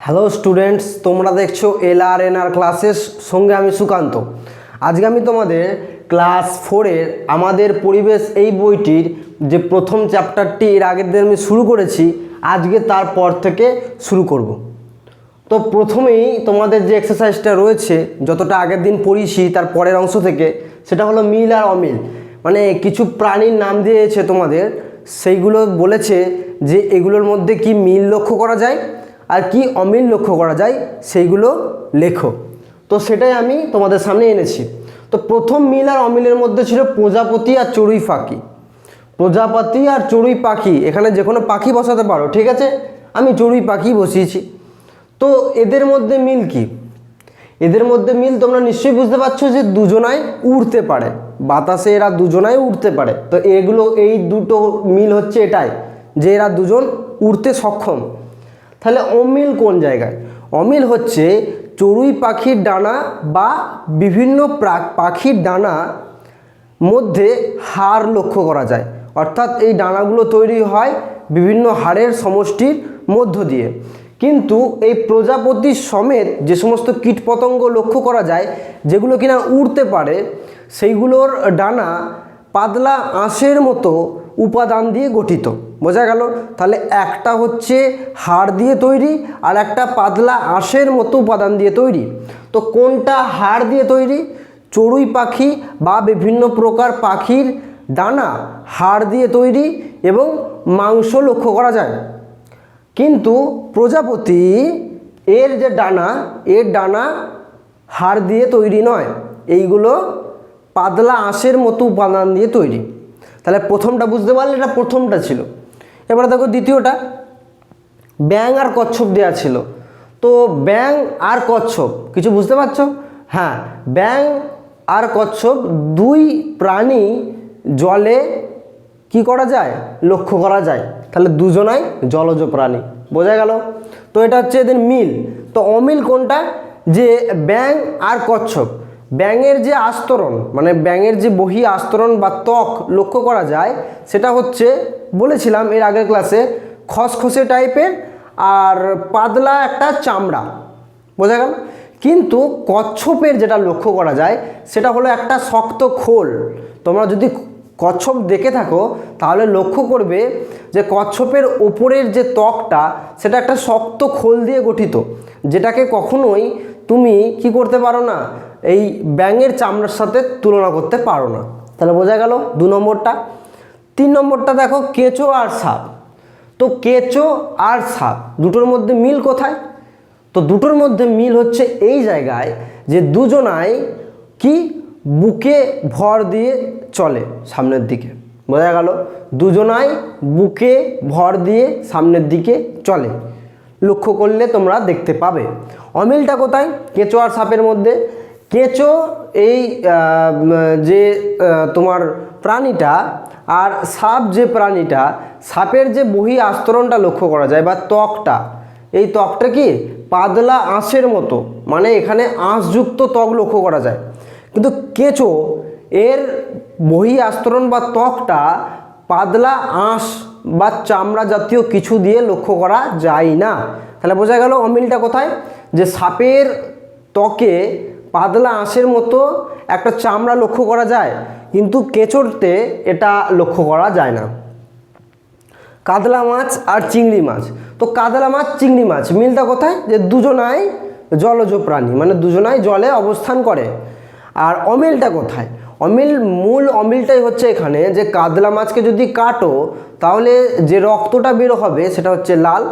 Hello students, তোমরা দেখছ এল আর N আর classes সঙ্গে আমি সুকান্ত। আজকে আমি তোমাদের ক্লাস ফোরের আমাদের পরিবেশ এই বইটির যে প্রথম চ্যাপ্টারটি, এর আগের দিন আমি শুরু করেছি, আজকে তারপর থেকে শুরু করব। তো প্রথমেই তোমাদের যে এক্সারসাইজটা রয়েছে, যতটা আগের দিন পড়িয়েছি, তার পরের অংশ থেকে, সেটা হলো মিল আর অমিল। মানে কিছু প্রাণীর নাম দিয়েছে তোমাদের, সেইগুলো বলেছে যে এগুলোর মধ্যে কি মিল লক্ষ্য করা যায়? আর কি অমিল লক্ষ্য করা যায় সেইগুলো লেখো। তো সেটাই আমি তোমাদের সামনে এনেছি। তো প্রথম মিল আর অমিলের মধ্যে ছিল প্রজাপতি আর চড়ুই পাখি। প্রজাপতি আর চড়ুই পাখি, এখানে যে কোনো পাখি বসাতে পারো, ঠিক আছে? আমি চড়ুই পাখি বসিয়েছি। তো এদের মধ্যে মিল কি? এদের মধ্যে মিল তোমরা নিশ্চয়ই বুঝতে পারছ যে দুজনাই উড়তে পারে। বাতাসে এরা দুজনাই উড়তে পারে। তো এগুলো, এই দুটো মিল হচ্ছে এটাই, যে এরা দুজন উড়তে সক্ষম। তাহলে অমিল কোন জায়গায়? অমিল হচ্ছে চড়ুই পাখির ডানা বা বিভিন্ন পাখির ডানা মধ্যে হাড় লক্ষ্য করা যায়। অর্থাৎ এই ডানাগুলো তৈরি হয় বিভিন্ন হাড়ের সমষ্টির মধ্য দিয়ে। কিন্তু এই প্রজাপতির সমেত যে সমস্ত কীটপতঙ্গ লক্ষ্য করা যায়, যেগুলো কিনা উড়তে পারে, সেইগুলোর ডানা পাতলা আঁশের মতো উপাদান দিয়ে গঠিত। বোঝা গেল? তাহলে একটা হচ্ছে হাড় দিয়ে তৈরি আর একটা পাতলা আঁশের মতো উপাদান দিয়ে তৈরি। তো কোনটা হাড় দিয়ে তৈরি? চড়ুই পাখি বা বিভিন্ন প্রকার পাখির ডানা হাড় দিয়ে তৈরি এবং মাংস লক্ষ্য করা যায়। কিন্তু প্রজাপতি এর যে ডানা, এর ডানা হাড় দিয়ে তৈরি নয়। এইগুলো পাতলা আঁশের মতো উপাদান দিয়ে তৈরি। তাহলে প্রথমটা বুঝতে পারলে এটা প্রথমটা ছিল। এবার দেখো দ্বিতীয়টা। ব্যাং আর কচ্ছপ দেওয়া ছিল। তো ব্যাং আর কচ্ছপ, কিছু বুঝতে পারছ? হ্যাঁ ব্যাং আর কচ্ছপ দুই প্রাণী জলে কি করা যায়? লক্ষ্য করা যায়। তাহলে দুজনাই জলজ প্রাণী। বোঝা গেল? তো এটা হচ্ছে এদের মিল। তো অমিল কোনটা? যে ব্যাং আর কচ্ছপ। ব্যাঙের যে আস্তরণ মানে ব্যাঙের যে বহি আস্তরণ বা ত্বক লক্ষ্য করা যায়, সেটা হচ্ছে, বলেছিলাম এর আগের ক্লাসে, খসখসে টাইপের আর পাতলা একটা চামড়া। বোঝা গেল? কিন্তু কচ্ছপের যেটা লক্ষ্য করা যায়, সেটা হলো একটা শক্ত খোল। তোমরা যদি কচ্ছপ দেখে থাকো, তাহলে লক্ষ্য করবে যে কচ্ছপের ওপরের যে ত্বকটা, সেটা একটা শক্ত খোল দিয়ে গঠিত, যেটাকে কখনোই তুমি কি করতে পারো না এই ব্যাঙের চামড়ার সাথে তুলনা করতে পারো না। তাহলে বোঝা গেল দু নম্বরটা। তিন নম্বরটা দেখো, কেঁচো আর সাপ তো কেঁচো আর সাপ দুটোর মধ্যে মিল কোথায়? তো দুটোর মধ্যে মিল হচ্ছে এই জায়গায় যে দুজনাই কি বুকে ভর দিয়ে চলে সামনের দিকে। বোঝা গেল, দুজনাই বুকে ভর দিয়ে সামনের দিকে চলে। লক্ষ্য করলে তোমরা দেখতে পাবে। অমিলটা কোথায়? কেঁচো আর সাপের মধ্যে। কেঁচো এই যে তোমার প্রাণীটা আর সাপ যে প্রাণীটা, সাপের যে বহি আস্তরণটা লক্ষ্য করা যায় বা ত্বকটা, এই ত্বকটা কি পাতলা আঁশের মতো মানে এখানে আঁশযুক্ত ত্বক লক্ষ্য করা যায়। কিন্তু কেঁচো এর বহি আস্তরণ বা ত্বকটা পাতলা আঁশ বা চামড়া জাতীয় কিছু দিয়ে লক্ষ্য করা যায় না। তাহলে বোঝা গেল অমিলটা কোথায়? যে সাপের ত্বকে পাতলা আঁশের মতো একটা চামড়া লক্ষ্য করা যায়, কিন্তু কেঁচোরতে এটা লক্ষ্য করা যায় না। কাতলা মাছ আর চিংড়ি মাছ। তো কাতলা মাছ, চিংড়ি মাছ, মিলটা কোথায়? যে দুজনাই জলজ প্রাণী মানে দুজনাই জলে অবস্থান করে। আর অমিলটা কোথায়? অমিল, মূল অমিলটাই হচ্ছে এখানে যে কাতলা মাছকে যদি কাটো, তাহলে যে রক্তটা বের হবে সেটা হচ্ছে লাল,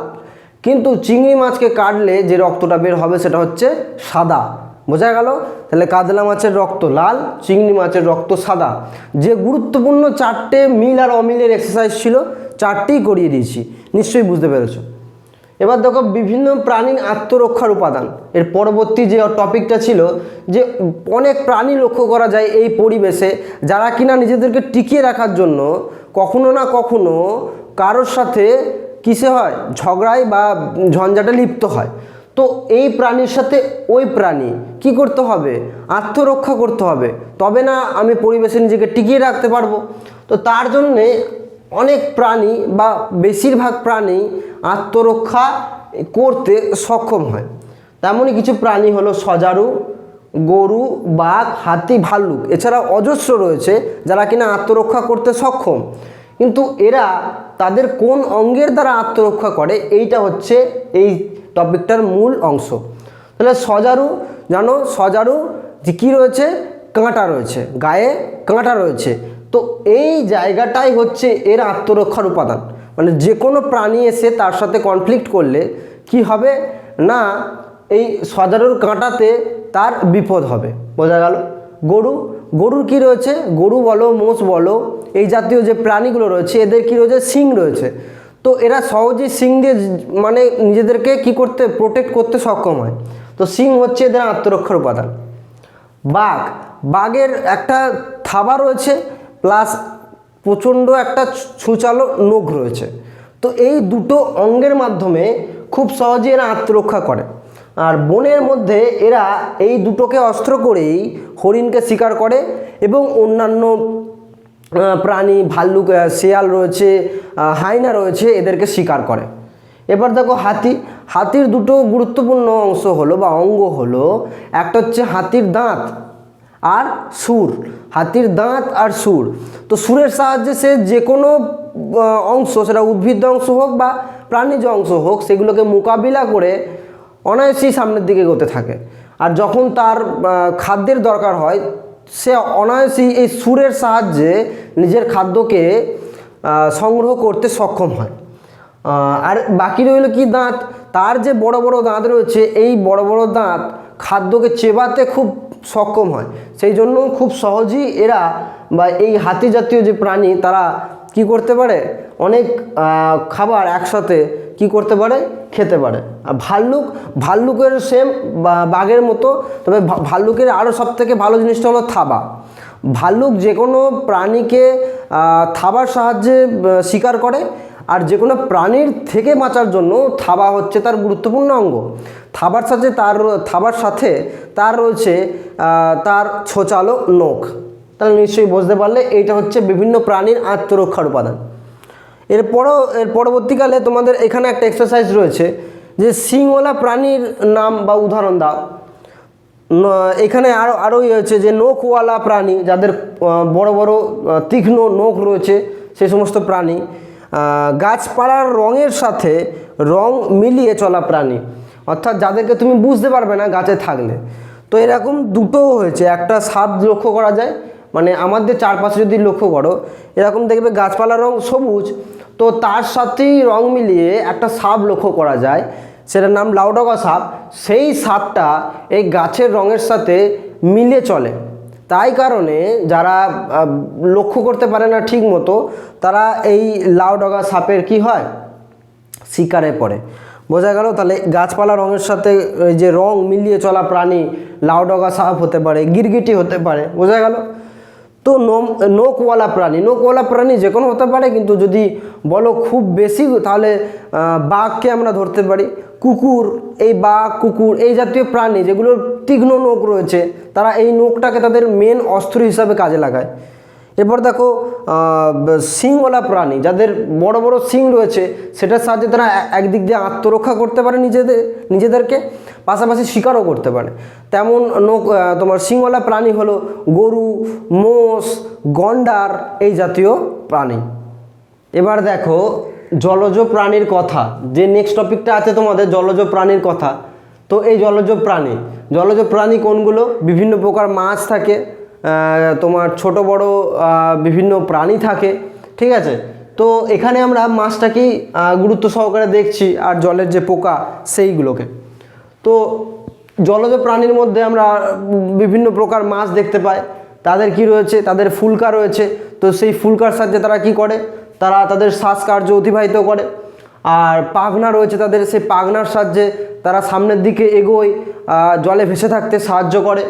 কিন্তু চিংড়ি মাছকে কাটলে যে রক্তটা বের হবে সেটা হচ্ছে সাদা। বোঝা গেল? তাহলে কাতলা মাছের রক্ত লাল, চিংড়ি মাছের রক্ত সাদা। যে গুরুত্বপূর্ণ চারটে মিল আর অমিলের এক্সারসাইজ ছিল, চারটেই করিয়ে দিয়েছি। নিশ্চয়ই বুঝতে পেরেছ। এবার দেখো বিভিন্ন প্রাণীর আত্মরক্ষার উপাদান। এর পরবর্তী যে টপিকটা ছিল, যে অনেক প্রাণী লক্ষ্য করা যায় এই পরিবেশে, যারা কিনা নিজেদেরকে টিকিয়ে রাখার জন্য কখনো না কখনো কারোর সাথে কিসে হয়? ঝগড়ায় বা ঝঞ্ঝাটে লিপ্ত হয়। তো এই প্রাণীর সাথে ওই প্রাণী কি করতে হবে? আত্মরক্ষা করতে হবে। তবে না আমি পরিবেশে নিজেকে টিকিয়ে রাখতে পারব। তো তার জন্যে অনেক প্রাণী বা বেশিরভাগ প্রাণী আত্মরক্ষা করতে সক্ষম হয়। তেমনই কিছু প্রাণী হলো সজারু, গরু, বাঘ, হাতি, ভাল্লুক। এছাড়া অজস্র রয়েছে যারা কিনা আত্মরক্ষা করতে সক্ষম। কিন্তু এরা তাদের কোন অঙ্গের দ্বারা আত্মরক্ষা করে? এইটা হচ্ছে এই টপিকটার মূল অংশ। তাহলে সজারু, জানো সজারু যে কী রয়েছে? কাঁটা রয়েছে, গায়ে কাঁটা রয়েছে। তো এই জায়গাটাই হচ্ছে এর আত্মরক্ষার উপাদান। মানে যে কোনো প্রাণী এসে তার সাথে কনফ্লিক্ট করলে কি হবে? না, এই সজারুর কাঁটাতে তার বিপদ হবে। বোঝা গেল? গরু, গরুর কি রয়েছে? গরু বলো, মোষ বলো, এই জাতীয় যে প্রাণীগুলো রয়েছে, এদের কি রয়েছে? শিং রয়েছে। তো এরা সহজেই শিং দিয়ে মানে নিজেদেরকে কি করতে প্রোটেক্ট করতে সক্ষম হয়। তো শিং হচ্ছে এদের আত্মরক্ষার উপাদান। বাঘ, বাঘের একটা থাবা রয়েছে প্লাস প্রচণ্ড একটা ছুচালো নখ রয়েছে। তো এই দুটো অঙ্গের মাধ্যমে খুব সহজে এরা আত্মরক্ষা করে। আর বনের মধ্যে এরা এই দুটোকে অস্ত্র করেই হরিণকে শিকার করে এবং অন্যান্য প্রাণী, ভাল্লুক শেয়াল রয়েছে হাইনা রয়েছে, এদেরকে শিকার করে। এবার দেখো হাতি। হাতির দুটো গুরুত্বপূর্ণ অংশ হলো বা অঙ্গ হলো, একটা হচ্ছে হাতির দাঁত আর সুর। হাতির দাঁত আর সুর। তো সুরের সাহায্যে সে যে কোনো অংশ, সেটা উদ্ভিদ অংশ হোক বা প্রাণীজ অংশ হোক, সেগুলোকে মোকাবিলা করে অনায়াসেই সামনের দিকে এগোতে থাকে। আর যখন তার খাদ্যের দরকার হয় সে অনায়াসেই এই সুরের সাহায্যে নিজের খাদ্যকে সংগ্রহ করতে সক্ষম হয়। আর বাকি রইল কি দাঁত? তার যে বড় বড় দাঁত রয়েছে, এই বড় বড় দাঁত খাদ্যকে চেবাতে খুব সক্ষম হয়। সেই জন্য খুব সহজেই এরা বা এই হাতি জাতীয় যে প্রাণী, তারা কি করতে পারে? অনেক খাবার একসাথে কি করতে পারে? খেতে পারে। আর ভাল্লুক, ভাল্লুকের সেম বাঘের মতো, তবে ভাল্লুকের আরও সব থেকে ভালো জিনিসটা হলো থাবা। ভাল্লুক যে কোনো প্রাণীকে থাবার সাহায্যে শিকার করে, আর যে কোনো প্রাণীর থেকে বাঁচার জন্য থাবা হচ্ছে তার গুরুত্বপূর্ণ অঙ্গ। থাবার সাথে তার, থাবার সাথে তার রয়েছে তার ছোচালো নখ। তাহলে নিশ্চয়ই বুঝতে পারলে, এইটা হচ্ছে বিভিন্ন প্রাণীর আত্মরক্ষার উপাদান। এরপরও এর পরবর্তীকালে তোমাদের এখানে একটা এক্সারসাইজ রয়েছে যে সিংওয়ালা প্রাণীর নাম বা উদাহরণ দাও। এখানে আরও ইয়ে হচ্ছে যে নখওয়ালা প্রাণী, যাদের বড় বড় তীক্ষ্ণ নোখ রয়েছে সেই সমস্ত প্রাণী। গাছপালার রঙের সাথে রং মিলিয়ে চলা প্রাণী। অর্থাৎ যাদেরকে তুমি বুঝতে পারবে না গাছে থাকলে। তো এরকম দুটোও হয়েছে, একটা সাপ লক্ষ্য করা যায় মানে আমাদের চারপাশে যদি লক্ষ্য করো, এরকম দেখবে গাছপালার রং সবুজ তো তার সাথেই রং মিলিয়ে একটা সাপ লক্ষ্য করা যায়, সেটার নাম লাউডগা সাপ। সেই সাপটা এই গাছের রঙের সাথে মিলে চলে। তাই কারণে যারা লক্ষ্য করতে পারে না ঠিক মতো, তারা এই লাউডগা সাপের কি হয়? শিকারে পড়ে। বোঝা গেল? তাহলে গাছপালা রঙের সাথে যে রং মিলিয়ে চলা প্রাণী লাউডগা সাপ হতে পারে, গিরগিটি হতে পারে। বোঝা গেল? তো নোম নোকওয়ালা প্রাণী। নোকওয়ালা প্রাণী যে কোনো হতে পারে, কিন্তু যদি বলো খুব বেশি, তাহলে বাঘকে আমরা ধরতে পারি। কুকুর, এই বাঘ, কুকুর, এই জাতীয় প্রাণী যেগুলোর তীক্ষ্ণ নোক রয়েছে, তারা এই নোকটাকে তাদের মেন অস্ত্র হিসাবে কাজে লাগায়। এরপর দেখো শিংওয়ালা প্রাণী যাদের বড় বড় শিং রয়েছে সেটার সাহায্যে তারা একদিক দিয়ে আত্মরক্ষা করতে পারে নিজেদের নিজেদেরকে পাশাপাশি শিকারও করতে পারে। তেমন আহ, তোমার শিংওয়ালা প্রাণী হলো গরু মোষ গন্ডার এই জাতীয় প্রাণী। এবার দেখো জলজ প্রাণীর কথা যে নেক্সট টপিকটা আছে তোমাদের জলজ প্রাণীর কথা। তো এই জলজ প্রাণী জলজ প্রাণী কোনগুলো? বিভিন্ন প্রকার মাছ থাকে তোমার ছোট বড় বিভিন্ন প্রাণী থাকে, ঠিক আছে? তো এখানে আমরা মাছটাকেই গুরুত্ব সহকারে দেখছি আর জলের যে পোকা সেইগুলোকে। তো জলজ প্রাণীর মধ্যে আমরা বিভিন্ন প্রকার মাছ দেখতে পাই। তাদের কি রয়েছে? তাদের ফুলকা রয়েছে। তো সেই ফুলকার সাহায্যে তারা কি করে? তারা তাদের শ্বাসকার্য অতিবাহিত করে। আর পাখনা রয়েছে তাদের। সেই পাখনার সাহায্যে তারা সামনের দিকে এগোয় জলে ভেসে থাকতে সাহায্য করে।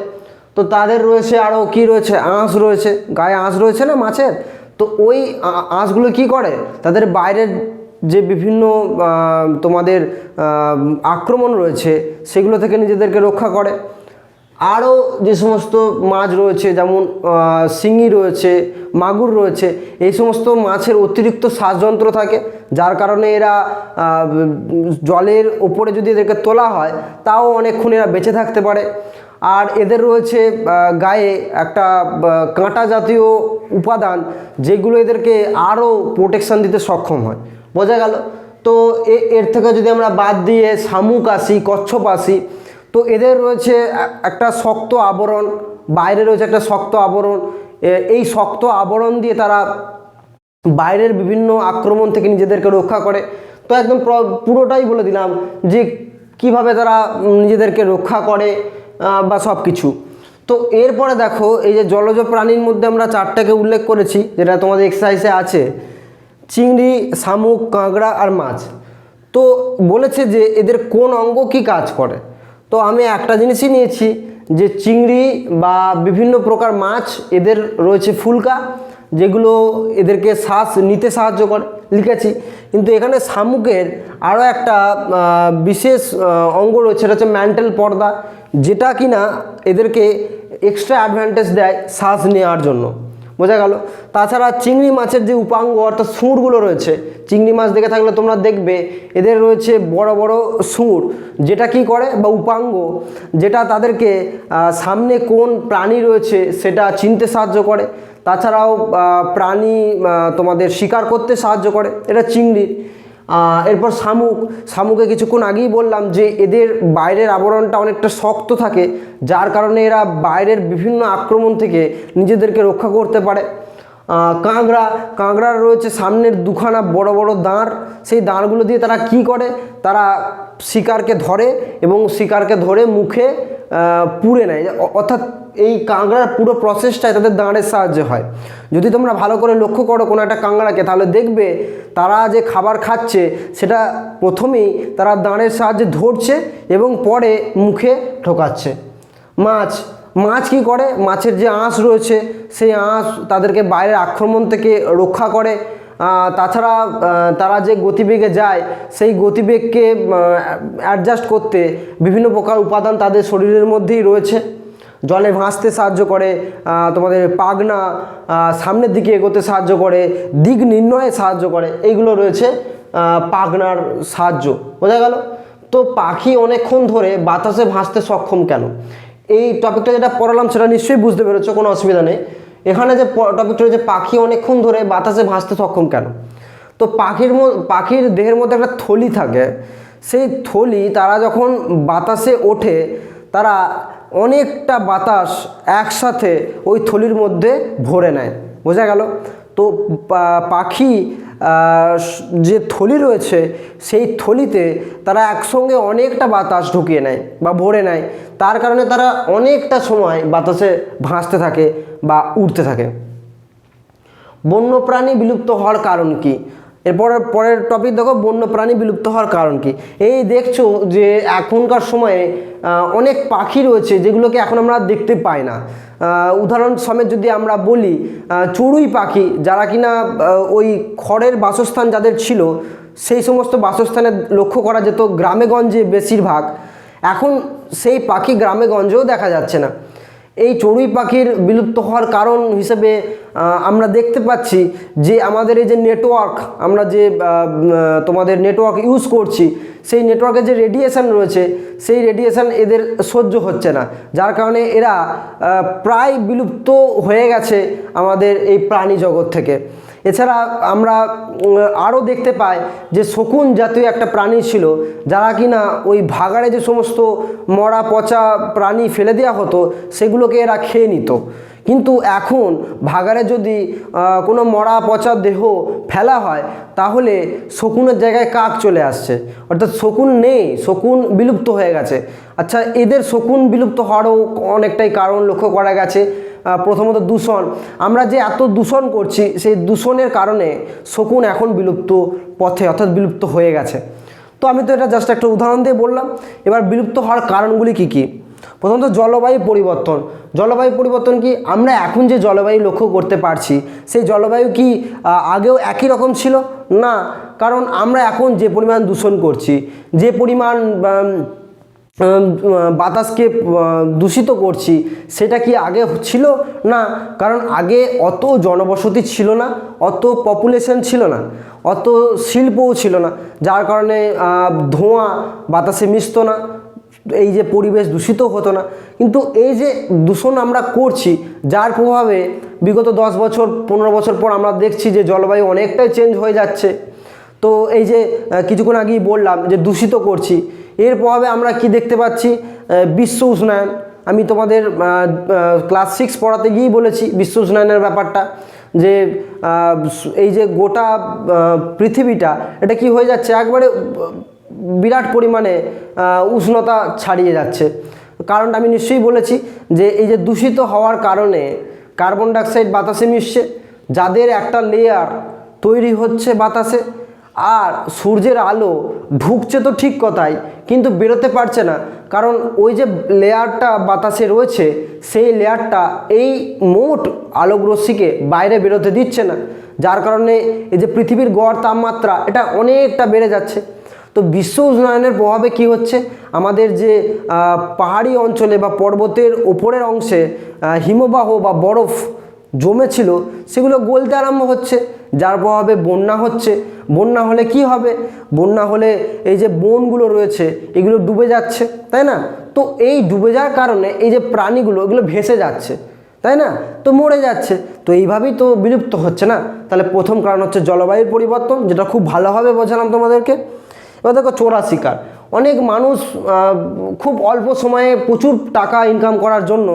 তো তাদের রয়েছে আরও কি রয়েছে? আঁশ রয়েছে। গায়ে আঁশ রয়েছে না মাছের? তো ওই আঁশগুলো কি করে? তাদের বাইরের যে বিভিন্ন তোমাদের আক্রমণ রয়েছে, সেগুলো থেকে নিজেদেরকে রক্ষা করে। আরও যে সমস্ত মাছ রয়েছে, যেমন শিঙি রয়েছে, মাগুর রয়েছে, এই সমস্ত মাছের অতিরিক্ত শ্বাসযন্ত্র থাকে, যার কারণে এরা জলের ওপরে যদি এদেরকে তোলা হয়, তাও অনেকক্ষণ এরা বেঁচে থাকতে পারে। আর এদের রয়েছে গায়ে একটা কাঁটা জাতীয় উপাদান যেগুলো এদেরকে আরও প্রোটেকশান দিতে সক্ষম হয়। বোঝা গেল? তো এর থেকে যদি আমরা বাদ দিয়ে শামুক আসি, কচ্ছপ আসি, তো এদের রয়েছে একটা শক্ত আবরণ, বাইরে রয়েছে একটা শক্ত আবরণ। এই শক্ত আবরণ দিয়ে তারা বাইরের বিভিন্ন আক্রমণ থেকে নিজেদেরকে রক্ষা করে। তো একদম পুরোটাই বলে দিলাম যে কীভাবে তারা নিজেদেরকে রক্ষা করে বা সব কিছু তো এরপরে দেখো, এই যে জলজ প্রাণীর মধ্যে আমরা চারটাকে উল্লেখ করেছি, যেটা তোমাদের এক্সারসাইজে আছে। চিংড়ি, শামুক, কাঁকড়া আর মাছ। তো বলেছে যে এদের কোন অঙ্গ কি কাজ করে? তো আমি একটা জিনিসই নিয়েছি, যে চিংড়ি বা বিভিন্ন প্রকার মাছ, এদের রয়েছে ফুলকা। যেগুলো এদেরকে শ্বাস নিতে সাহায্য করে, লিখেছি। কিন্তু এখানে শামুকের আরও একটা বিশেষ অঙ্গ রয়েছে, সেটা হচ্ছে ম্যান্টেল পর্দা, যেটা কিনা এদেরকে এক্সট্রা অ্যাডভান্টেজ দেয় শ্বাস নেওয়ার জন্য। বোঝা গেল? তাছাড়া চিংড়ি মাছের যে উপাঙ্গ, অর্থাৎ সুঁড়গুলো রয়েছে, চিংড়ি মাছ দেখে থাকলে তোমরা দেখবে, এদের রয়েছে বড় বড় সুঁড়, যেটা কি করে বা উপাঙ্গ, যেটা তাদেরকে সামনে কোন প্রাণী রয়েছে সেটা চিনতে সাহায্য করে। তাছাড়াও প্রাণী তোমাদের শিকার করতে সাহায্য করে। এটা চিংড়ির এরপর শামুক। শামুকে কিছুক্ষণ আগেই বললাম যে, এদের বাইরের আবরণটা অনেকটা শক্ত থাকে, যার কারণে এরা বাইরের বিভিন্ন আক্রমণ থেকে নিজেদেরকে রক্ষা করতে পারে। কাঁকড়া। কাঁকড়ার রয়েছে সামনের দুখানা বড় বড় দাঁড়। সেই দাঁড়গুলো দিয়ে তারা কি করে? তারা শিকারকে ধরে এবং শিকারকে ধরে মুখে পুড়ে নেয়। অর্থাৎ এই কাঁকড়ার পুরো প্রসেসটাই তাদের দাঁড়ের সাহায্যে হয়। যদি তোমরা ভালো করে লক্ষ্য করো কোনো একটা কাঁকড়াকে, তাহলে দেখবে তারা যে খাবার খাচ্ছে, সেটা প্রথমেই তারা দাঁড়ের সাহায্যে ধরছে এবং পরে মুখে ঢোকাচ্ছে মাছ মাছ কি করে? মাছের যে আঁশ রয়েছে, সেই আঁশ তাদেরকে বাইরের আক্রমণ থেকে রক্ষা করে। তাছাড়া তারা যে গতিবেগে যায়, সেই গতিবেগকে অ্যাডজাস্ট করতে বিভিন্ন প্রকার উপাদান তাদের শরীরের মধ্যেই রয়েছে। জলে ভাসতে সাহায্য করে তোমাদের পাগনা সামনের দিকে এগোতে সাহায্য করে, দিক নির্ণয়ে সাহায্য করে, এইগুলো রয়েছে পাগনার সাহায্য। বোঝা গেল? তো পাখি অনেকক্ষণ ধরে বাতাসে ভাসতে সক্ষম কেন? এই টপিকটা যেটা পড়ালাম সেটা নিশ্চয়ই বুঝতে পেরেছ, কোনো অসুবিধা নেই। এখানে যে টপিকটা রয়েছে, পাখি অনেকক্ষণ ধরে বাতাসে ভাসতে সক্ষম কেন? তো পাখির পাখির দেহের মধ্যে একটা থলি থাকে। সেই থলি তারা যখন বাতাসে ওঠে, তারা অনেকটা বাতাস একসাথে ওই থলির মধ্যে ভরে নেয়। বোঝা গেল? তো পাখি যে থলি রয়েছে, সেই থলিতে তারা একসঙ্গে অনেকটা বাতাস ঢুকিয়ে নেয় বা ভরে নেয়। তার কারণে তারা অনেকটা সময় বাতাসে ভাসতে থাকে বা উড়তে থাকে। বন্যপ্রাণী বিলুপ্ত হওয়ার কারণ কি? এরপর পরের টপিক দেখো, বন্যপ্রাণী বিলুপ্ত হওয়ার কারণ কি? এই দেখছ যে এখনকার সময়ে অনেক পাখি রয়েছে যেগুলোকে এখন আমরা দেখতে পাই না। উদাহরণ সমেত যদি আমরা বলি চড়ুই পাখি, যারা কিনা ওই খড়ের বাসস্থান যাদের ছিল, সেই সমস্ত বাসস্থানে লক্ষ্য করা যেত গ্রামেগঞ্জে বেশিরভাগ। এখন সেই পাখি গ্রামেগঞ্জেও দেখা যাচ্ছে না। এই চড়ুই পাখির বিলুপ্ত হওয়ার কারণ হিসেবে আমরা দেখতে পাচ্ছি যে আমাদের এই যে নেটওয়ার্ক আমরা যে তোমাদের নেটওয়ার্ক ইউজ করছি, সেই নেটওয়ার্কে যে রেডিয়েশান রয়েছে, সেই রেডিয়েশান এদের সহ্য হচ্ছে না। যার কারণে এরা প্রায় বিলুপ্ত হয়ে গেছে আমাদের এই প্রাণী জগৎ থেকে। এছাড়া আমরা আরও দেখতে পাই যে শকুন জাতীয় একটা প্রাণী ছিল, যারা কিনা ওই ভাগাড়ে যে সমস্ত মরা পচা প্রাণী ফেলে দেওয়া হতো, সেগুলোকে এরা খেয়ে নিত। কিন্তু এখন ভাগাড়ে যদি কোনো মরা পচা দেহ ফেলা হয়, তাহলে শকুনের জায়গায় কাক চলে আসছে। অর্থাৎ শকুন নেই, শকুন বিলুপ্ত হয়ে গেছে। আচ্ছা এদের শকুন বিলুপ্ত হওয়ারও অনেকটাই কারণ লক্ষ্য করা গেছে। প্রথমত দূষণ। আমরা যে এত দূষণ করছি, সেই দূষণের কারণে শকুন এখন বিলুপ্ত পথে অর্থাৎ বিলুপ্ত হয়ে গেছে। তো আমি তো এটা জাস্ট একটা উদাহরণ দিয়ে বললাম। এবার বিলুপ্ত হওয়ার কারণগুলি কি কি? প্রথমত জলবায়ু পরিবর্তন। জলবায়ু পরিবর্তন কি? আমরা এখন যে জলবায়ু লক্ষ্য করতে পারছি, সেই জলবায়ু কি আগেও একই রকম ছিল? না। কারণ আমরা এখন যে পরিমাণ দূষণ করছি, যে পরিমাণ বাতাসকে দূষিত করছি, সেটা কি আগে ছিল? না, কারণ আগে অত জনবসতি ছিল না, অত পপুলেশন ছিল না, অত শিল্পও ছিল না, যার কারণে ধোঁয়া বাতাসে মিশতো না, এই যে পরিবেশ দূষিত হতো না। কিন্তু এই যে দূষণ আমরা করছি, যার প্রভাবে বিগত দশ বছর, পনেরো বছর পর আমরা দেখছি যে জলবায়ু অনেকটাই চেঞ্জ হয়ে যাচ্ছে। তো এই যে কিছুক্ষণ আগেই বললাম যে দূষিত করছি এর প্রভাবে আমরা কি দেখতে পাচ্ছি? বিশ্ব উষ্ণায়ন। আমি তোমাদের ক্লাস সিক্স পড়াতে গিয়েই বলেছি বিশ্ব উষ্ণায়নের ব্যাপারটা, যে এই যে গোটা পৃথিবীটা, এটা কি হয়ে যাচ্ছে? একবারে বিরাট পরিমাণে উষ্ণতা ছাড়িয়ে যাচ্ছে। কারণটা আমি নিশ্চয়ই বলেছি যে, এই যে দূষিত হওয়ার কারণে কার্বন ডাইঅক্সাইড বাতাসে মিশছে, যাদের একটা লেয়ার তৈরি হচ্ছে বাতাসে আর সূর্যের আলো ঢুকছে তো ঠিক কথাই, কিন্তু বেরোতে পারছে না। কারণ ওই যে লেয়ারটা বাতাসে রয়েছে, সেই লেয়ারটা এই মোট আলোক রশ্মিকে বাইরে বেরোতে দিচ্ছে না। যার কারণে এই যে পৃথিবীর গড় তাপমাত্রা, এটা অনেকটা বেড়ে যাচ্ছে। তো বিশ্ব উষ্ণায়নের প্রভাবে কি হচ্ছে? আমাদের যে পাহাড়ি অঞ্চলে বা পর্বতের ওপরের অংশে হিমবাহ বা বরফ জমেছিল, সেগুলো গলতে আরম্ভ হচ্ছে। যার প্রভাবে বন্যা হচ্ছে। বন্যা হলে কি হবে? বন্যা হলে এই যে বনগুলো রয়েছে, এগুলো ডুবে যাচ্ছে, তাই না? তো এই ডুবে যাওয়ার কারণে এই যে প্রাণীগুলো, এগুলো ভেসে যাচ্ছে, তাই না? তো মরে যাচ্ছে। তো এইভাবেই তো বিলুপ্ত হচ্ছে না? তাহলে প্রথম কারণ হচ্ছে জলবায়ুর পরিবর্তন, যেটা খুব ভালোভাবে বোঝালাম তোমাদেরকে। এবার দেখো চোরা শিকার। অনেক মানুষ খুব অল্প সময়ে প্রচুর টাকা ইনকাম করার জন্য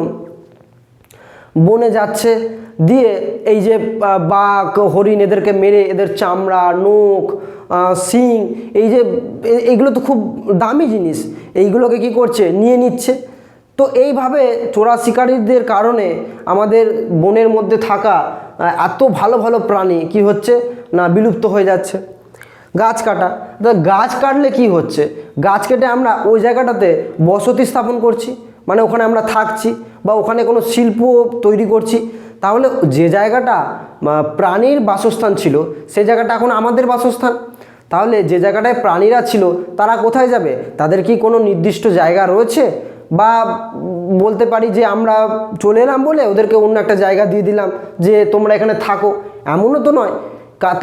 বনে যাচ্ছে, দিয়ে এই যে বাঘ, হরিণ এদেরকে মেরে এদের চামড়া, নোখ শিং, এই যে এইগুলো তো খুব দামি জিনিস, এইগুলোকে কি করছে? নিয়ে নিচ্ছে। তো এইভাবে চোরা শিকারীদের কারণে আমাদের বনের মধ্যে থাকা এত ভালো ভালো প্রাণী কি হচ্ছে? না, বিলুপ্ত হয়ে যাচ্ছে। গাছ কাটা। গাছ কাটলে কি হচ্ছে? গাছ কেটে আমরা ওই জায়গাটাতে বসতি স্থাপন করছি। মানে ওখানে আমরা থাকছি বা ওখানে কোনো শিল্প তৈরি করছি। তাহলে যে জায়গাটা প্রাণীর বাসস্থান ছিল সেই জায়গাটা এখন আমাদের বাসস্থান। তাহলে যে জায়গাটায় প্রাণীরা ছিল, তারা কোথায় যাবে? তাদের কি কোনো নির্দিষ্ট জায়গা রয়েছে? বা বলতে পারি যে আমরা চলে এলাম বলে ওদেরকে অন্য একটা জায়গা দিয়ে দিলাম যে তোমরা এখানে থাকো। এমনও তো নয়।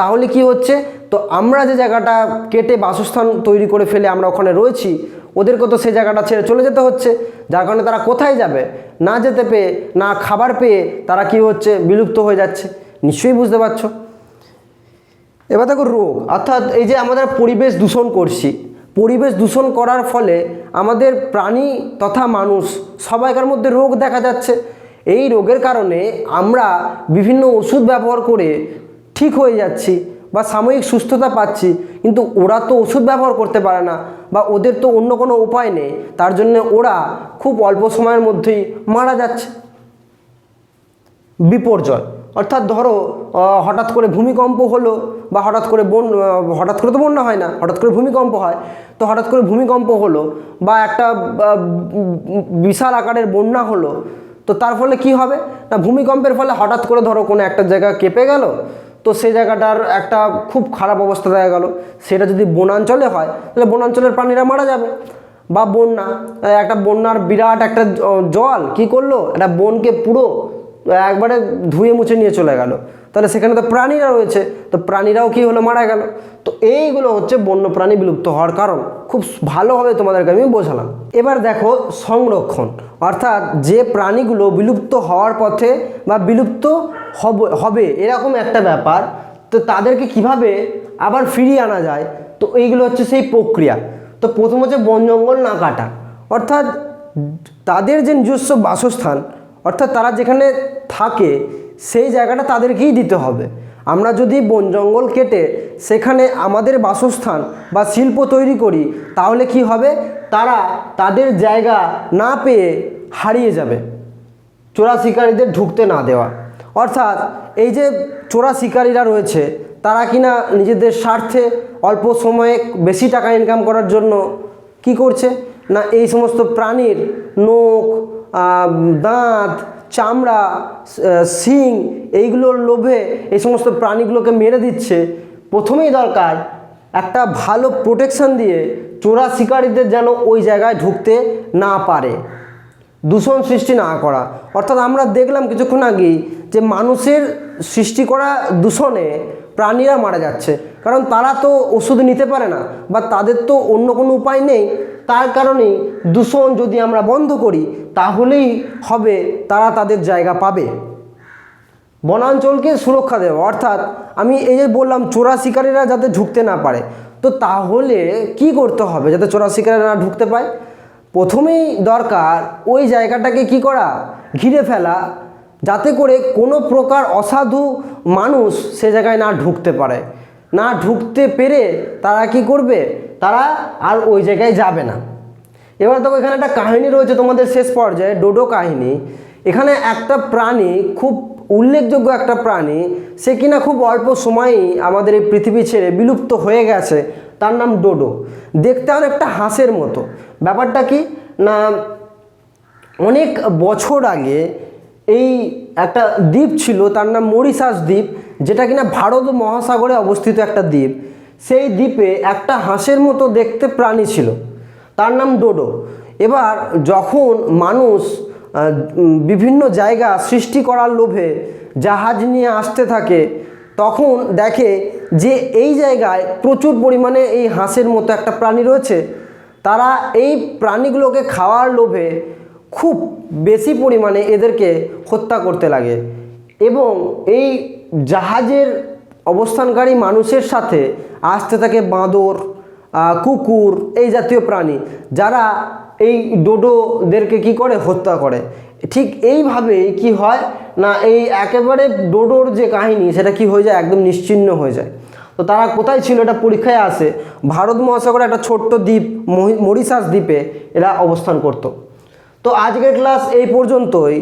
তাহলে কি হচ্ছে? তো আমরা যে জায়গাটা কেটে বাসস্থান তৈরি করে ফেলে আমরা ওখানে রয়েছি ওদেরকে তো সেই জায়গাটা ছেড়ে চলে যেতে হচ্ছে। যার কারণে তারা কোথায় যাবে? না যেতে পেয়ে, না খাবার পেয়ে তারা কি হচ্ছে? বিলুপ্ত হয়ে যাচ্ছে। নিশ্চয়ই বুঝতে পারছ? এবার দেখো রোগ। অর্থাৎ এই যে আমাদের পরিবেশ দূষণ করছি, পরিবেশ দূষণ করার ফলে আমাদের প্রাণী তথা মানুষ সবাইকার মধ্যে রোগ দেখা যাচ্ছে। এই রোগের কারণে আমরা বিভিন্ন ওষুধ ব্যবহার করে ঠিক হয়ে যাচ্ছি। বা সাময়িক সুস্থতা পাচ্ছি, কিন্তু ওরা তো ওষুধ ব্যবহার করতে পারে না বা ওদের তো অন্য কোনো উপায় নেই, তার জন্য ওরা খুব অল্প সময়ের মধ্যেই মারা যাচ্ছে। বিপর্যয়। অর্থাৎ ধরো হঠাৎ করে ভূমিকম্প হলো বা হঠাৎ করে বন হঠাৎ করে তো বন্যা হয় না, হঠাৎ করে ভূমিকম্প হয়, তো হঠাৎ করে ভূমিকম্প হলো বা একটা বিশাল আকারের বন্যা হলো, তো তার ফলে কি হবে? না, ভূমিকম্পের ফলে হঠাৎ করে ধরো কোনো একটা জায়গা কেঁপে গেল তো সেই জায়গাটার একটা খুব খারাপ অবস্থা দেখা গেল। সেটা যদি বনাঞ্চলে হয়, তাহলে বনাঞ্চলের প্রাণীরা মারা যাবে। বা বন্যা একটা বন্যার বিরাট একটা জল কি করল? একটা বনকে পুরো একবারে ধুয়ে মুছে নিয়ে চলে গেল। তাহলে সেখানে তো প্রাণীরা রয়েছে, তো প্রাণীরাও কি হলো, মারা গেল। তো এইগুলো হচ্ছে বন্য প্রাণী বিলুপ্ত হওয়ার কারণ। খুব ভালোভাবে তোমাদেরকে আমি বোঝালাম। এবার দেখো সংরক্ষণ, অর্থাৎ যে প্রাণীগুলো বিলুপ্ত হওয়ার পথে বা বিলুপ্ত হব- এরকম একটা ব্যাপার, তো তাদেরকে কীভাবে আবার ফিরিয়ে আনা যায়? তো এইগুলো হচ্ছে সেই প্রক্রিয়া। তো প্রথম হচ্ছে বন জঙ্গল না কাটা। অর্থাৎ তাদের যে নিজস্ব বাসস্থান, অর্থাৎ তারা যেখানে থাকে, সেই জায়গাটা তাদেরকেই দিতে হবে। আমরা যদি বন জঙ্গল কেটে সেখানে আমাদের বাসস্থান বা শিল্প তৈরি করি, তাহলে কি হবে? তারা তাদের জায়গা না পেয়ে হারিয়ে যাবে। চোরা শিকারীদের ঢুকতে না দেওয়া। অর্থাৎ এই যে চোরা শিকারীরা রয়েছে, তারা কিনা নিজেদের স্বার্থে অল্প সময়ে বেশি টাকা ইনকাম করার জন্য কি করছে? না এই সমস্ত প্রাণীর নখ দাঁত চামড়া শিং, এইগুলোর লোভে এই সমস্ত প্রাণীগুলোকে মেরে দিচ্ছে। প্রথমেই দরকার একটা ভালো প্রোটেকশান দিয়ে চোরা শিকারীদের যেন ওই জায়গায় ঢুকতে না পারে। দূষণ সৃষ্টি না করা। অর্থাৎ আমরা দেখলাম কিছুক্ষণ আগেই যে মানুষের সৃষ্টি করা দূষণে প্রাণীরা মারা যাচ্ছে। কারণ তারা তো ওষুধ নিতে পারে না বা তাদের তো অন্য কোনো উপায় নেই। তার কারণেই দূষণ যদি আমরা বন্ধ করি, তাহলেই হবে তারা তাদের জায়গা পাবে। বনাঞ্চলকে সুরক্ষা দেওয়া। অর্থাৎ আমি এই যে বললাম, চোরা শিকারীরা যাতে ঢুকতে না পারে। তো তাহলে কি করতে হবে যাতে চোরা শিকারীরা না ঢুকতে পায়? প্রথমেই দরকার ওই জায়গাটাকে কি করা? ঘিরে ফেলা। যাতে করে কোনো প্রকার অসাধু মানুষ সে জায়গায় না ঢুকতে পারে। না ঢুকতে পেরে তারা কি করবে? তারা আর ওই জায়গায় যাবে না। এবার দেখো এখানে একটা কাহিনী রয়েছে তোমাদের শেষ পর্যায়ে, ডোডো কাহিনী। এখানে একটা প্রাণী, খুব উল্লেখযোগ্য একটা প্রাণী, সে কিনা খুব অল্প সময়ই আমাদের এই পৃথিবী ছেড়ে বিলুপ্ত হয়ে গেছে, তার নাম ডোডো। দেখতে অনেকটা হাঁসের মতো। ব্যাপারটা কি? না, অনেক বছর আগে এই একটা দ্বীপ ছিল, তার নাম মরিশাস দ্বীপ, যেটা কিনা ভারত মহাসাগরে অবস্থিত একটা দ্বীপ। সেই দ্বীপে একটা হাঁসের মতো দেখতে প্রাণী ছিল, তার নাম ডোডো। এবার যখন মানুষ বিভিন্ন জায়গা সৃষ্টি করার লোভে জাহাজ নিয়ে আসতে থাকে, তখন দেখে যে এই জায়গায় প্রচুর পরিমাণে এই হাঁসের মতো একটা প্রাণী রয়েছে। তারা এই প্রাণীগুলোকে খাওয়ার লোভে খুব বেশি পরিমাণে এদেরকে হত্যা করতে লাগে। এবং এই জাহাজের অবস্থানকারী মানুষের সাথে আসতে থাকে বাঁদর কুকুর, এই জাতীয় প্রাণী যারা এই ডোডোদেরকে কি করে? হত্যা করে। ঠিক এইভাবেই কি হয় না, এই একেবারে ডোডোর যে কাহিনী সেটা কি হয়ে যায়? একদম নিশ্চিহ্ন হয়ে যায়। তো তারা কোথায় ছিল? এটা পরীক্ষায় আসে। ভারত মহাসাগরে একটা ছোট্ট দ্বীপ মরিশাস দ্বীপে এরা অবস্থান করত। তো আজকের ক্লাস এই পর্যন্তই।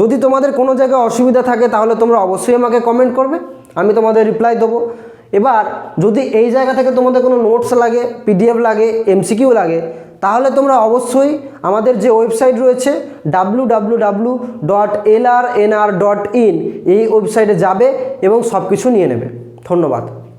যদি তোমাদের কোনো জায়গায় অসুবিধা থাকে, তাহলে তোমরা অবশ্যই আমাকে কমেন্ট করবে, আমি তোমাদের রিপ্লাই দেবো। এবার, যদি এই জায়গা থেকে তোমাদের কোনো নোটস লাগে পিডিএফ লাগে এমসিকিউ লাগে, তাহলে তোমরা অবশ্যই আমাদের যে ওয়েবসাইট রয়েছে W dot L R dot in এই ওয়েবসাইটে যাবে এবং সব কিছু নিয়ে নেবে। ধন্যবাদ।